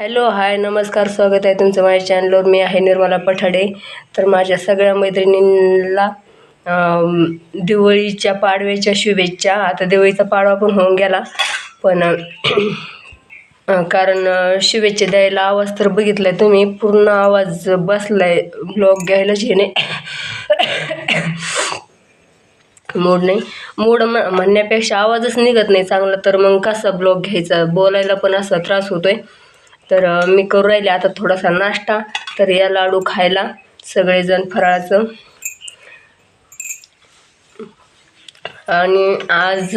Hello hi नमस्कार स्वागत आहे तुमचं माझ्या चॅनलवर मी आहे निर्मला पठाडे. तर माझ्या सगळ्या मैत्रिणींना दिवाळीच्या पाडव्याच्या शुभेच्छा. आता दिवाळीचा पाडवा पण होऊन गेला. पण कारण शुभेच्छा द्यायला आवाज तर बघितलाय तुम्ही. पूर्ण आवाज बसलाय. ब्लॉग घ्यायलाच येणे मूड नाही. मूड म म्हणण्यापेक्षा आवाजच निघत नाही चांगला. तर मग कसा ब्लॉग घ्यायचा? बोलायला पण असा त्रास होतोय. तर मी करू राहिले आता थोडासा नाश्ता. तर या लाडू खायला सगळेजण फराळाचं. आणि आज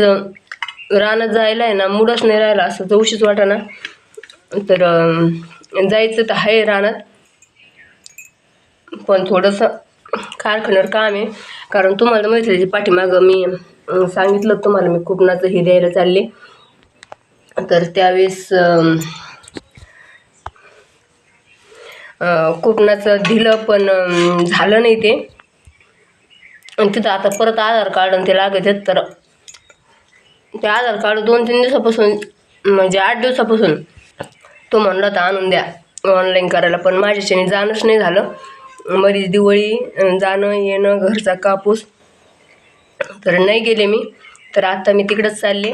रानात जायला आहे ना मुडच नाही राहिला असं जाऊशीच वाटाना तर जायचं तर आहे रानात. पण थोडंसं कारखान्यावर काम आहे. कारण तुम्हाला माहिती आहे पाठीमागं मी सांगितलं तुम्हाला मी कुपनाचं हे द्यायला चालले. तर त्यावेळेस अं, दिलं पण झालं नाही ते. आणि तिथं आता परत आधार कार्ड आणि ते लागत तर ते आधार कार्ड दोन तीन दिवसापासून म्हणजे आठ दिवसापासून तो म्हणला तर आणून द्या ऑनलाईन करायला. पण माझ्याच्याने जाणंच नाही झालं. मरीच दिवाळी जाणं येणं घरचा कापूस. तर नाही गेले मी. तर आत्ता मी तिकडंच चालले.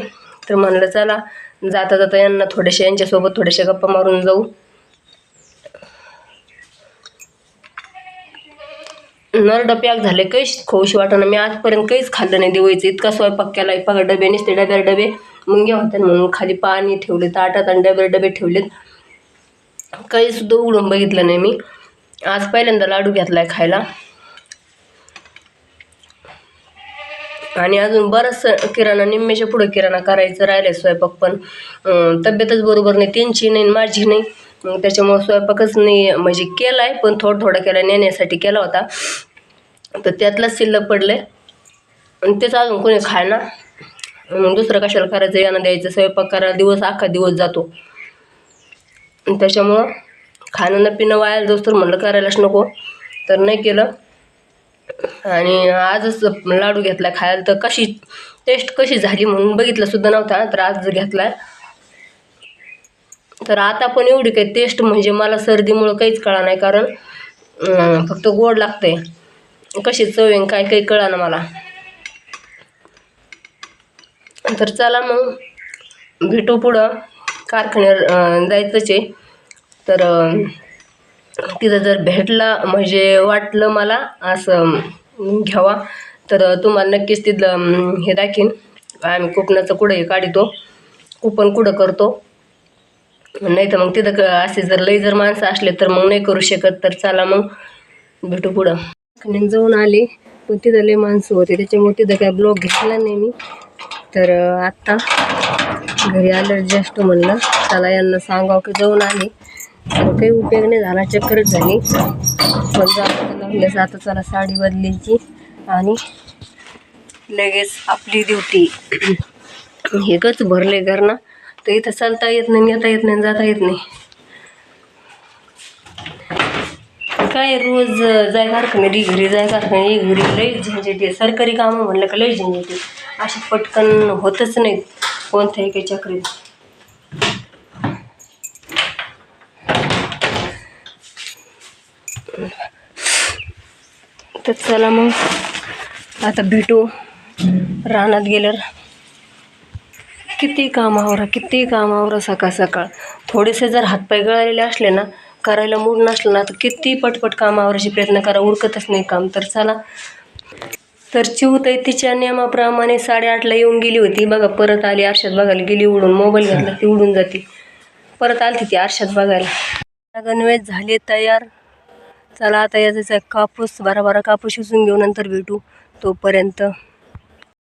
तर म्हणलं चला जाता जाता यांना थोडेसे यांच्यासोबत थोडेसे गप्पा मारून जाऊ. नरड पॅक झाले काहीच खोश वाटणं. मी आजपर्यंत काहीच खाल्लं नाही दिवाळीचं. इतका स्वयंपाक केला बघा डबे नसते डब्यावर डबे. मुंग्या होत्या म्हणून खाली पाणी ठेवले ताटात आणि डब्यावर डबे ठेवलेत. काही सुद्धा उघडून बघितलं नाही मी. आज पहिल्यांदा लाडू घेतलाय खायला. आणि अजून बराच किराणा निम्म्याच्या पुढे किराणा करायचं राहिलं स्वयंपाक पण. तब्येतच बरोबर नाही त्यांची नाही माझी नाही. त्याच्यामुळं स्वयंपाकच नाही म्हणजे केला आहे पण थोडा थोडा केला नेण्यासाठी केला होता. तर त्यातलाच शिल्लक पडलं आहे आणि तेच अजून कोणी खायना दुसरं कशाला करायचं? यानं द्यायचं स्वयंपाक करायला दिवस अख्खा दिवस जातो. त्याच्यामुळं खाणं न पिणं वाया जाऊस तर म्हणलं करायलाच नको. तर नाही केलं. आणि आजच लाडू घेतला खायला. तर कशी टेस्ट कशी झाली म्हणून बघितलंसुद्धा नव्हता तर आज घेतला तर आता पण एवढी काही टेस्ट म्हणजे मला सर्दीमुळं काहीच कळा नाही. कारण फक्त गोड लागतंय. कशी चव काय काही कळा ना मला. तर चला मग भेटू पुढं. कारखान्यावर जायचंच आहे. तर तिथं जर भेटला म्हणजे वाटलं मला असं घ्यावा. तर तुम्हाला नक्कीच तिथलं हे दाखीन आम्ही कुपनाचं कुठं हे काढतो. कुपन कुठं करतो. नाही तर मग तिथं क- असे जर लई जर माणसं असले तर मग नाही करू शकत. तर चला मग भेटू पुढं. आणि जाऊन आले. पण तिथं लय माणसं होते. त्याच्यामुळे तिथं काय ब्लॉग घेतला नाही मी. तर आत्ता घरी आलं जस्ट म्हणलं चला यांना सांगावं की जाऊन आले. तर काही उपयोग नाही झाला. चक्करच झाली. पण जाऊन आता चला साडी बदलायची. आणि लगेच आपली ड्युटी हे गच भरले घर ना तर इथं चालता येत नाही नेता येत नाही जाता येत नाही. काय रोज जाय कारखान्यात घरी जाय कारखान्यात घरी लई झंझट आहे. सरकारी कामं म्हणलं का लई झंझट आहे. अशी पटकन होतच नाहीत कोणत्याही काही चक्रीत. तर चला मग आता भेटू. रानात गेल्यावर. किती कामावर किती कामावर सकाळ सकाळ. थोडेसे जर हातपाय गळालेले असले ना करायला मूड नसलं ना तर किती पटपट कामावरची प्रयत्न करा उरकतच नाही काम. तर चला. तर चिवताई तिच्या नियमाप्रमाणे साडेआठला येऊन गेली होती. बघा परत आली आरशात बघायला. गेली उडून मोबाईल घातला ती उडून जाते. परत आली ती आरशात बघायला. गणवेश झाले तयार. चला आता याचा कापूस बारा बारा कापूस शिजून घेऊ नंतर भेटू तोपर्यंत.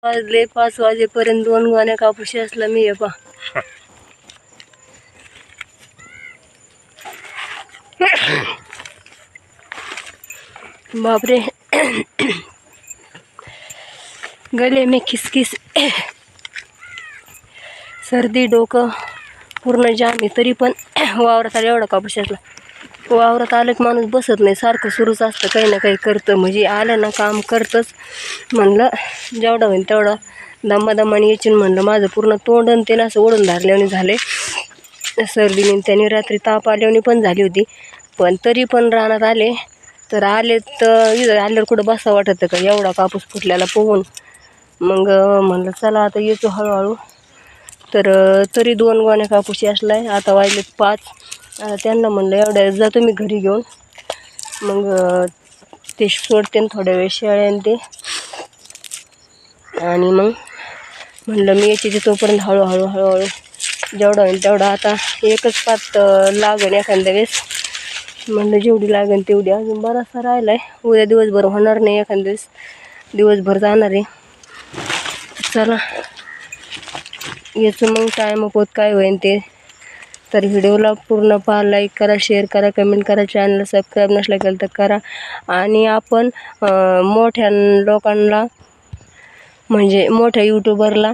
वाजले पाच वाजेपर्यंत दोन गाण्या कापूस असला मी हे पा बापरे. गले में खिसखिस. सर्दी डोकं पूर्ण जाम आहे तरी पण वावरात आलं एवढा कापूस असला वावरात आलं की माणूस बसत नाही सारखं सुरूच असतं काही ना काही करतं. म्हणजे आलं ना काम करतंच. म्हणलं जेवढं होईल तेवढं दमादमाने यायची म्हणलं. माझं पूर्ण तोंड आणि ते ना असं ओढून धरल्याने झाले सर्दीने त्याने रात्री ताप आल्याने पण झाली होती. पण तरी पण रानात आले. तर आले तर इथं आल्यावर कुठं बसा वाटतं का? एवढा कापूस फुटल्याला पोहून. मग म्हणलं चला आता येतो हळूहळू. तर तरी दोन गोण्या कापूस असलाय आता वाजले पाच. आता त्यांना म्हणलं एवढ्या जातो मी घरी घेऊन. मग ते सोडते थोड्या वेळ शेळ्यान ते. आणि मग म्हणलं मी याची ते तोपर्यंत हळूहळू हळूहळू जेवढं होईल तेवढं आता एकच पात लागेल एखाद्या वेळेस. म्हणलं जेवढी लागेल तेवढी. अजून बराचसा राहिला आहे उद्या दिवसभर होणार नाही एखाद्या दिवस. दिवसभर जाणार आहे. चला. याचं मग टाईम पोत काय होईल ते. तर व्हिडिओला पूर्ण पहा लाईक करा शेअर करा कमेंट करा चॅनलला सबस्क्राईब नसला केलं तर करा. आणि आपण मोठ्या लोकांना म्हणजे मोठ्या यूट्यूबरला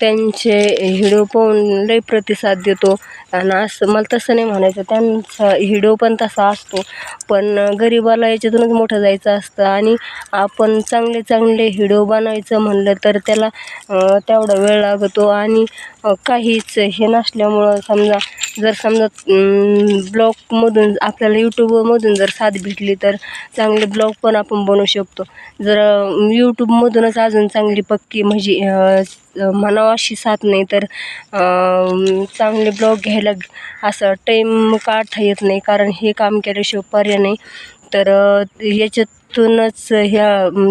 त्यांचे व्हिडिओ पाहून लई प्रतिसाद देतो. आणि असं मला तसं नाही म्हणायचं. त्यांचा हिडो पण तसा असतो. पण गरिबाला याच्यातूनच मोठं जायचं असतं आणि आपण चांगले चांगले हिडो बनवायचं म्हणलं तर त्याला तेवढा वेळ लागतो आणि काहीच हे नसल्यामुळं समजा जर समजा ब्लॉगमधून आपल्याला यूट्यूबमधून जर साथ भेटली तर चांगले ब्लॉग पण आपण बनवू शकतो. जर यूट्यूबमधूनच अजून चांगली पक्की म्हणजे म्हणावं अशी साथ नाही तर चांगले ब्लॉग घ्यायला असं टाईम काढता येत नाही. कारण हे काम केल्याशिवाय पर्याय नाही. तर याच्यातूनच ह्या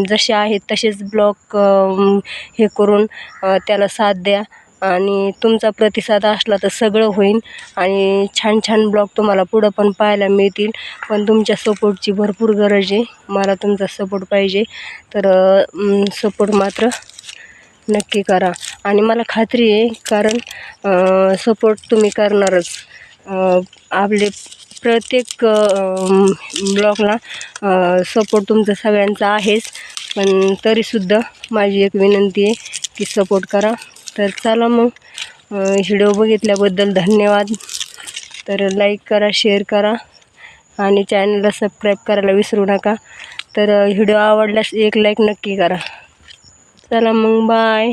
जसे आहेत तसेच ब्लॉग हे करून त्याला साथ द्या. आणि तुमचा प्रतिसाद असला तर सगळं होईल. आणि छान छान ब्लॉग तुम्हाला पुढं पण पाहायला मिळतील. पण तुमच्या सपोर्टची भरपूर गरज आहे. मला तुमचा सपोर्ट पाहिजे. तर सपोर्ट मात्र नक्की करा. आणि मला खात्री आहे कारण सपोर्ट तुम्ही करणारच. आपले प्रत्येक ब्लॉगला सपोर्ट तुमचा सगळ्यांचा आहेच. पण तरीसुद्धा माझी एक विनंती आहे की सपोर्ट करा. तर चला मग व्हिडिओ बघितल्याबद्दल धन्यवाद. तर लाईक करा शेअर करा. आणि चॅनलला सबस्क्राईब करायला विसरू नका. तर व्हिडिओ आवडल्यास एक लाईक नक्की करा. चला मग बाय